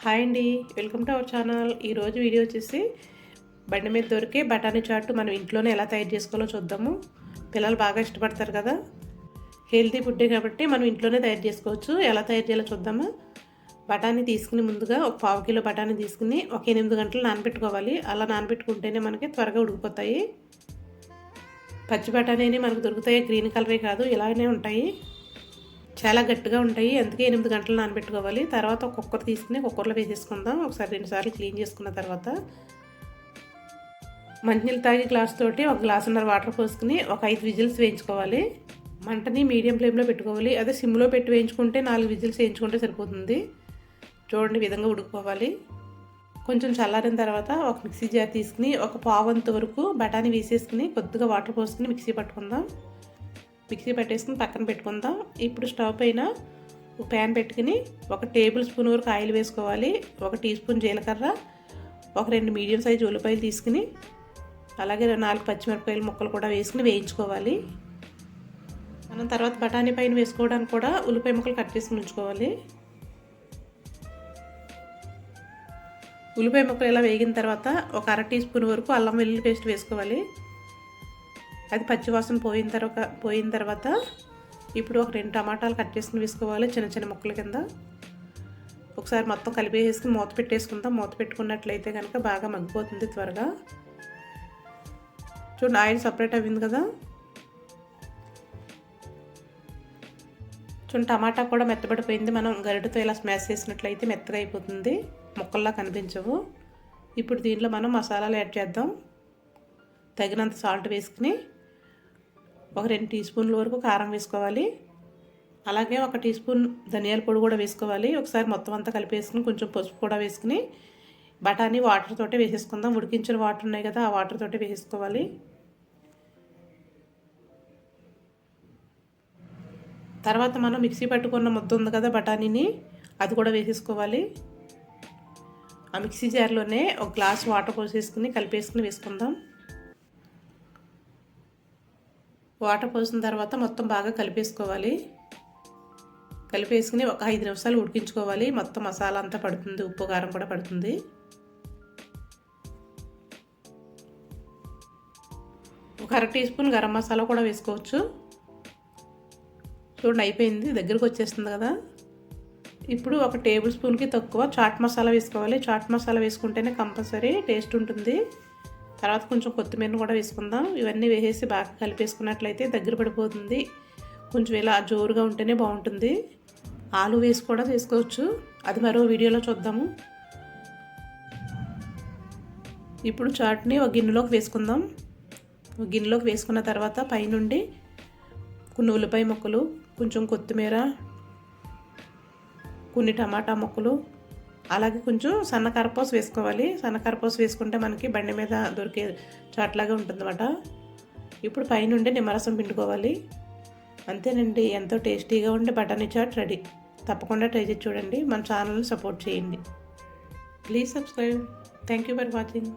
Hi అండి. Welcome to our channel. ఈరోజు video వచ్చేసి బండి మీద దొరికే బఠానీ చాట్ మనం ఇంట్లోనే ఎలా తయారు చేసుకోవాలో చూద్దాము. పిల్లలు బాగా ఇష్టపడతారు కదా. హెల్తీ ఫుడ్డే కాబట్టి మనం ఇంట్లోనే తయారు చేసుకోవచ్చు. ఎలా తయారు చేయాలో చూద్దాము. బఠానీ తీసుకుని ముందుగా ఒక పావు కిలో బఠానీ తీసుకుని ఒక ఎనిమిది గంటలు నానబెట్టుకోవాలి. అలా నానబెట్టుకుంటేనే మనకి త్వరగా ఉడికిపోతాయి. పచ్చి బఠానీ మనకు దొరుకుతాయి? గ్రీన్ కలరే కాదు. ఇలానే ఉంటాయి. చాలా గట్టిగా ఉంటాయి. అందుకే ఎనిమిది గంటలు నానబెట్టుకోవాలి. తర్వాత ఒక కుక్కర్ తీసుకుని కుక్కర్లో వేసేసుకుందాం. ఒకసారి రెండుసార్లు క్లీన్ చేసుకున్న తర్వాత. మంచినీళ్ళు తాగే గ్లాస్ తోటి ఒక గ్లాసున్నర వాటర్ పోసుకుని ఒక ఐదు విజిల్స్ వేయించుకోవాలి. మంటని మీడియం ఫ్లేమ్లో పెట్టుకోవాలి. అదే సిమ్లో పెట్టి వేయించుకుంటే నాలుగు విజిల్స్ వేయించుకుంటే సరిపోతుంది. చూడండి విధంగా ఉడుకుకోవాలి కొంచెం చల్లారిన తర్వాత ఒక మిక్సీ జార్ తీసుకుని ఒక పావంత వరకు బఠానీ వేసేసుకుని కొద్దిగా వాటర్ పోసుకుని మిక్సీ పట్టుకుందాం. మిక్సీ పట్టేసుకుని పక్కన పెట్టుకుందాం. ఇప్పుడు స్టవ్ పైన ఒక ప్యాన్ పెట్టుకుని ఒక టేబుల్ స్పూన్ వరకు ఆయిల్ వేసుకోవాలి. ఒక టీ స్పూన్ జీలకర్ర ఒక రెండు మీడియం సైజ్ ఉల్లిపాయలు తీసుకుని అలాగే నాలుగు పచ్చిమిరపకాయలు ముక్కలు కూడా వేసుకుని వేయించుకోవాలి. మనం తర్వాత బఠానీ పైన వేసుకోవడానికి కూడా ఉల్లిపాయ ముక్కలు కట్ చేసుకుని ఉంచుకోవాలి. ఉల్లిపాయ ముక్కలు ఇలా వేగిన తర్వాత ఒక అర టీ స్పూన్ వరకు అల్లం వెల్లుల్లి పేస్ట్ వేసుకోవాలి. అది పచ్చివాసన పోయిన తర్వాత పోయిన తర్వాత ఇప్పుడు ఒక రెండు టమాటాలు కట్ చేసుకుని వేసుకోవాలి చిన్న చిన్న ముక్కల కింద. ఒకసారి మొత్తం కలిపి మూత పెట్టేసుకుందాం. మూత పెట్టుకున్నట్లయితే కనుక బాగా మగ్గిపోతుంది త్వరగా. చూడండి ఆయిల్ సపరేట్ అయింది కదా. చూడండి టమాటా కూడా మెత్తబడిపోయింది. మనం గరిటతో ఇలా స్మాష్ చేసినట్లయితే మెత్తగా అయిపోతుంది. ముక్కల్లా కనిపించవు. ఇప్పుడు దీంట్లో మనం మసాలాలు యాడ్ చేద్దాం. తగినంత సాల్ట్ వేసుకుని ఒక రెండు టీ స్పూన్ల వరకు కారం వేసుకోవాలి. అలాగే ఒక టీ స్పూన్ ధనియాల పొడి కూడా వేసుకోవాలి. ఒకసారి మొత్తం అంతా కలిపేసుకుని కొంచెం పసుపు కూడా వేసుకుని బఠానీ వాటర్ తోటే వేసేసుకుందాం. ఉడికించిన వాటర్ ఉన్నాయి కదా ఆ వాటర్ తోటే వేసేసుకోవాలి తర్వాత మనం మిక్సీ పట్టుకున్న ముద్ద ఉంది కదా బఠానీని అది కూడా వేసేసుకోవాలి. ఆ మిక్సీ జార్లోనే ఒక గ్లాస్ వాటర్ పోసేసుకుని కలిపేసుకుని వేసుకుందాం. వాటర్ పోసిన తర్వాత మొత్తం బాగా కలిపేసుకోవాలి. కలిపేసుకుని ఒక ఐదు నిమిషాలు ఉడికించుకోవాలి. మొత్తం మసాలా అంతా పడుతుంది ఉప్పు కారం కూడా పడుతుంది. ఒక అర టీ స్పూన్ గరం మసాలా కూడా వేసుకోవచ్చు. చూడండి అయిపోయింది. దగ్గరకు వచ్చేస్తుంది కదా. ఇప్పుడు ఒక టేబుల్ స్పూన్కి తక్కువ చాట్ మసాలా వేసుకోవాలి. చాట్ మసాలా వేసుకుంటేనే కంపల్సరీ టేస్ట్ ఉంటుంది. తర్వాత కొంచెం కొత్తిమీర కూడా వేసుకుందాం. ఇవన్నీ వేసేసి బాగా కలిపేసుకున్నట్లయితే దగ్గర పడిపోతుంది. కొంచెం ఇలా జోరుగా ఉంటేనే బాగుంటుంది. ఆలు వేసి కూడా చేసుకోవచ్చు. అది మరో వీడియోలో చూద్దాము. ఇప్పుడు చాట్ని ఒక గిన్నెలోకి వేసుకుందాం. ఒక గిన్నెలోకి వేసుకున్న తర్వాత పైనుండి కొన్ని ఉల్లిపాయ ముక్కలు కొంచెం కొత్తిమీర కొన్ని టమాటా ముక్కలు అలాగే కొంచెం సన్న కరపోసు వేసుకోవాలి. సన్న కరపోసు వేసుకుంటే మనకి బండి మీద దొరికే చాట్లాగా ఉంటుందన్నమాట. ఇప్పుడు పైనుండి నిమ్మరసం పిండుకోవాలి. అంతేనండి ఎంతో టేస్టీగా ఉండే బటానీ చాట్ రెడీ. తప్పకుండా ట్రై చేసి చూడండి. మన ఛానల్ని సపోర్ట్ చేయండి. Please subscribe. Thank you for watching.